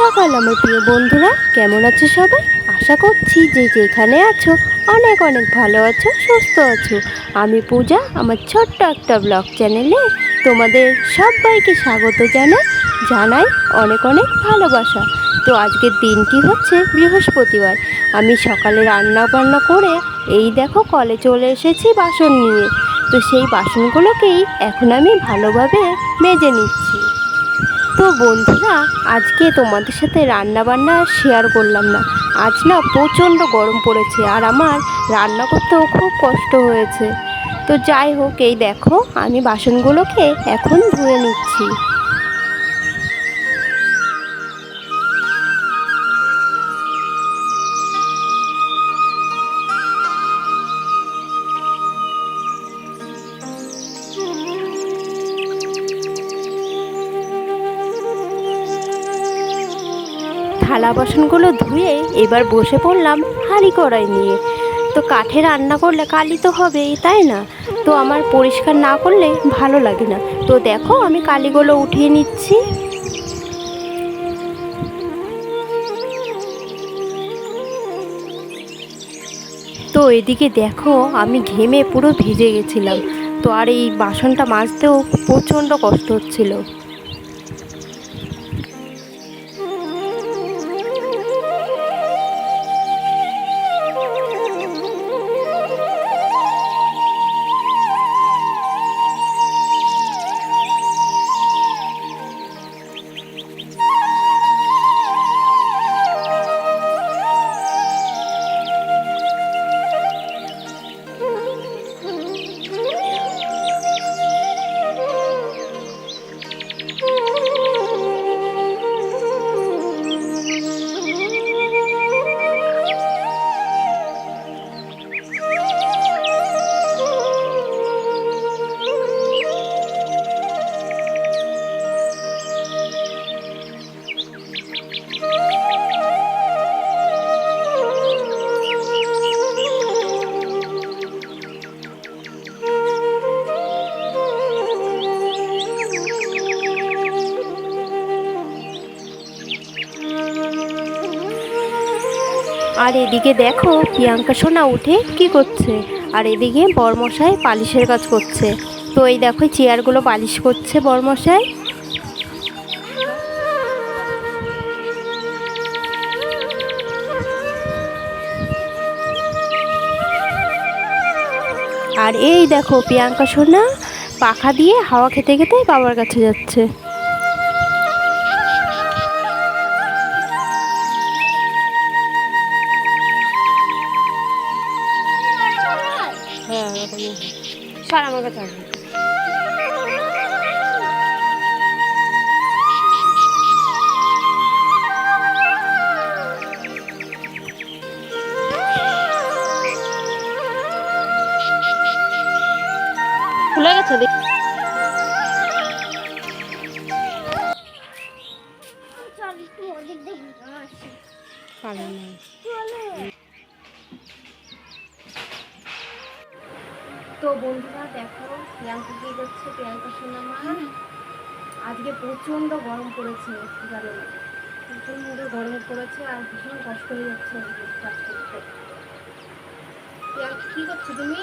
সকাল, আমার প্রিয় বন্ধুরা। কেমন আছো সবাই? আশা করছি যে যেখানে আছো, অনেক অনেক ভালো আছো, সুস্থ আছো। আমি পূজা, আমার ছোট্ট একটা ব্লগ চ্যানেলে তোমাদের সবাইকে স্বাগত জানাই জানাই অনেক অনেক ভালোবাসা। তো আজকের দিনটি হচ্ছে বৃহস্পতিবার। আমি সকালে রান্না বান্না করে, এই দেখো কলে চলে এসেছি বাসন নিয়ে। তো সেই বাসনগুলোকেই এখন আমি ভালোভাবে মেজে নিচ্ছি। বন্ধুরা আজকে তোমাদের সাথে রান্না বান্না শেয়ার করলাম না। আজ না প্রচণ্ড গরম পড়েছে আর আমার রান্না করতেও খুব কষ্ট হয়েছে। তো যাই হোক, এই দেখো, আমি বাসনগুলোকে এখন ধুয়ে নিচ্ছি। থালা বাসনগুলো ধুয়ে এবার বসে পড়লাম হাঁড়ি কড়াই নিয়ে। তো কাঠে রান্না করলে কালি তো হবেই, তাই না? তো আমার পরিষ্কার না করলে ভালো লাগে না। তো দেখো আমি কালিগুলো উঠিয়ে নিচ্ছি। তো এদিকে দেখো আমি ঘেমে পুরো ভিজে গেছিলাম। তো আর এই বাসনটা মাজতেও প্রচণ্ড কষ্ট হচ্ছিল। আর এদিকে দেখো, প্রিয়াঙ্কা সোনা উঠে কি করছে? আর এদিকে বরমশাই পালিশের কাজ করছে। তো এই দেখো চেয়ারগুলো পালিশ করছে বরমশাই। আর এই দেখো, প্রিয়াঙ্কা সোনা পাখা দিয়ে হাওয়া খেতে খেতে বাবার কাছে যাচ্ছে। আমার কাছে আসবে খুলে গেছে দেখ। তো বন্ধুরা দেখো প্রিয়াঙ্কা কি যাচ্ছে প্রিয়াঙ্কা সোনা মা আজকে প্রচণ্ড গরম পড়েছে জানো প্রচণ্ড গরম পড়েছে আর ভীষণ কষ্ট হয়ে যাচ্ছে কাজ করতে। প্রিয়াঙ্কা কি করছ তুমি?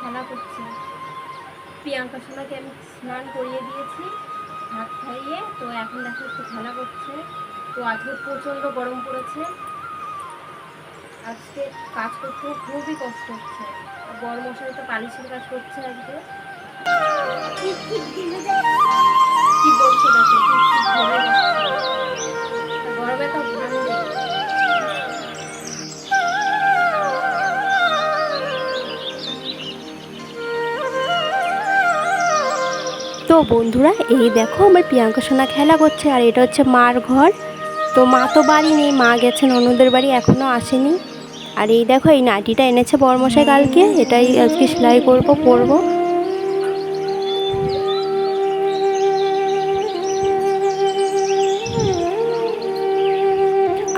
খেলা করছে। প্রিয়াঙ্কা সোনাকে আমি স্নান করিয়ে দিয়েছি ভাত খাইয়ে তো এখন দেখো একটু খেলা করছে। তো আজকে প্রচণ্ড গরম পড়েছে। আজকে কাজ করতে খুবই কষ্ট মশাই তো পালিশের কাজ করছে তো বন্ধুরা, এই দেখো আমার প্রিয়াঙ্কা সোনা খেলা করছে, আর এটা হচ্ছে মার ঘর। তো মা তো বাড়ি নেই, মা গেছেন, অন্যদের বাড়ি এখনও আসেনি। আর এই দেখো, এই নাটিটা এনেছে বরমশাই কালকে। এটাই আজকে সেলাই করব, পরবো।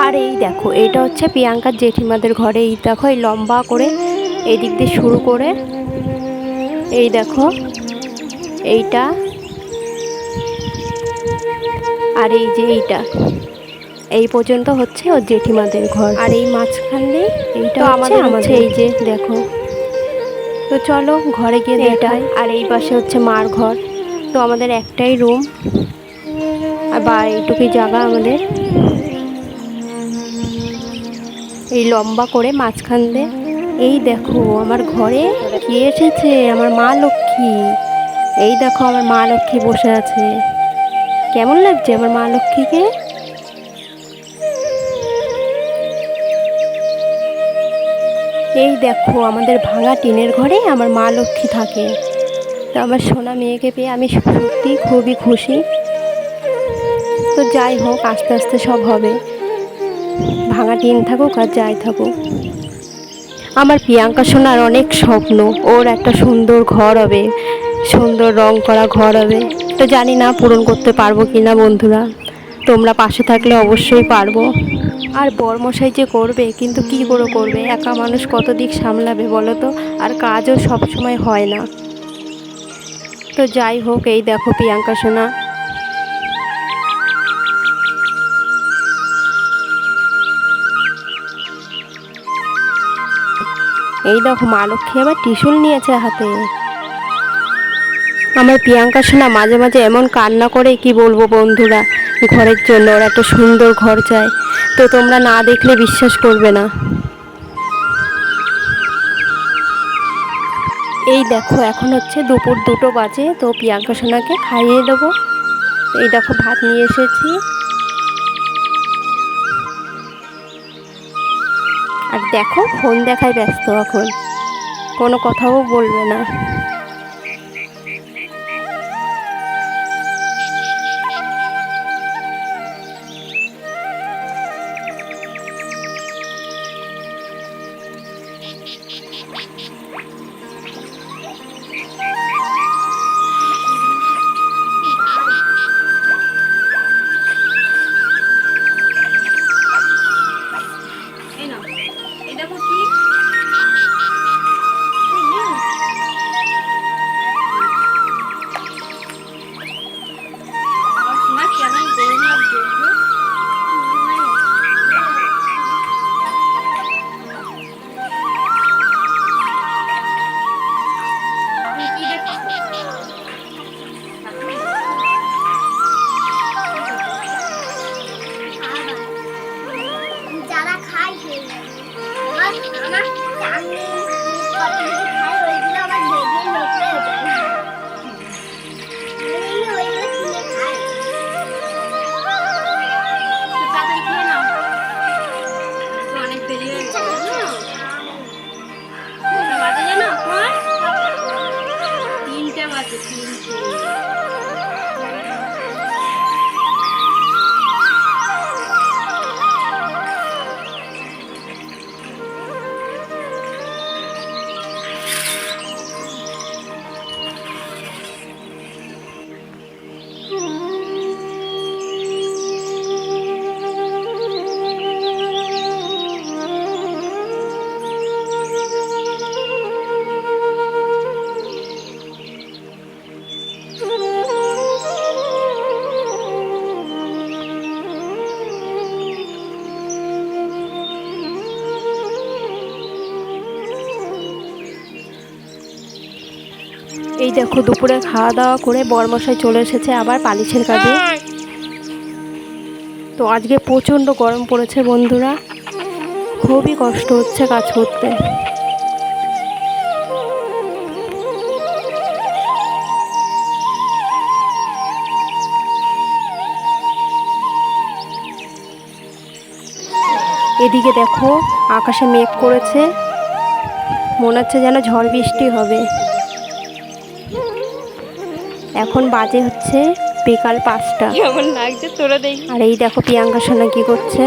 আর এই দেখো, এটা হচ্ছে প্রিয়াঙ্কার জেঠিমাদের ঘরে। এই দেখো, এই লম্বা করে এই দিক দিয়ে শুরু করে। এই দেখো, এইটা। আর এই যে এইটা। এই পর্যন্ত হচ্ছে ওর জেঠিমাদের ঘর। আর এই মাঝখানে এইটা আমাদের হচ্ছে এই যে দেখো। তো চলো ঘরে গিয়ে দেখাই। আর এই পাশে হচ্ছে মার ঘর। তো আমাদের একটাই রুম। আর বা এইটুকুই জায়গা আমাদের। এই লম্বা করে মাঝখান দিয়ে। এই দেখো আমার ঘরে কি এসেছে? আমার মা লক্ষ্মী। এই দেখো আমার মা লক্ষ্মী বসে আছে। কেমন লাগছে আমার মা লক্ষ্মীকে? এই দেখো, আমাদের ভাঙা টিনের ঘরে আমার মা লক্ষ্মী থাকে। তো আমার সোনা মেয়েকে পেয়ে আমি সত্যি খুবই খুশি। তো যাই হোক, আস্তে আস্তে সব হবে। ভাঙা টিন থাকুক আর যাই থাকুক। আমার প্রিয়াঙ্কা সোনার অনেক স্বপ্ন। ওর একটা সুন্দর ঘর হবে, সুন্দর রং করা ঘর হবে। তো জানি না পূরণ করতে পারব কি না বন্ধুরা। তোমরা পাশে থাকলে অবশ্যই পারব। আর বরমশাই যে করবে, কিন্তু কি করে করবে? একা মানুষ কত দিক সামলাবে বলো তো? আর কাজও সব সময় হয় না। তো যাই হোক, এই দেখো প্রিয়াঙ্কা সোনা। এই দেখো মা লক্ষ্মী আবার ত্রিশূল নিয়েছে হাতে। আমার প্রিয়াঙ্কা সোনা মাঝে মাঝে এমন কান্না করে, কি বলব বন্ধুরা? ঘরের জন্য ওর একটা সুন্দর ঘর চাই। তো তোমরা না দেখলে বিশ্বাস করবে না। এই দেখো, এখন হচ্ছে দুপুর দুটো বাজে, তো প্রিয়াঙ্কা সোনাকে খাইয়ে দেবো। এই দেখো, ভাত নিয়ে এসেছি। আর দেখো, ফোন দেখায় ব্যস্ত এখন। কোনো কথাও বলবে না। এই দেখো, দুপুরে খাওয়া দাওয়া করে বরমশাই চলে এসেছে আবার পালিশের কাজে। তো আজকে প্রচণ্ড গরম পড়েছে বন্ধুরা। খুবই কষ্ট হচ্ছে কাজ করতে। এদিকে দেখো, আকাশে মেঘ করেছে। মনে হচ্ছে যেন ঝড় বৃষ্টি হবে। এখন বাজে হচ্ছে বিকাল পাঁচটা। কেমন লাগছে? তোরা দেখি। আর এই দেখো প্রিয়াঙ্কা সোনা কি করছে।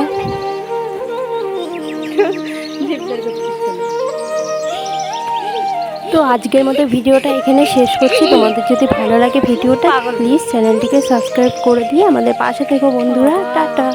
তো আজকের মতো ভিডিওটা এখানে শেষ করছি। তোমাদের যদি ভালো লাগে ভিডিওটা প্লিজ চ্যানেলটিকে সাবস্ক্রাইব করে দিয়ে আমাদের পাশে থেকে বন্ধুরা। টাটা।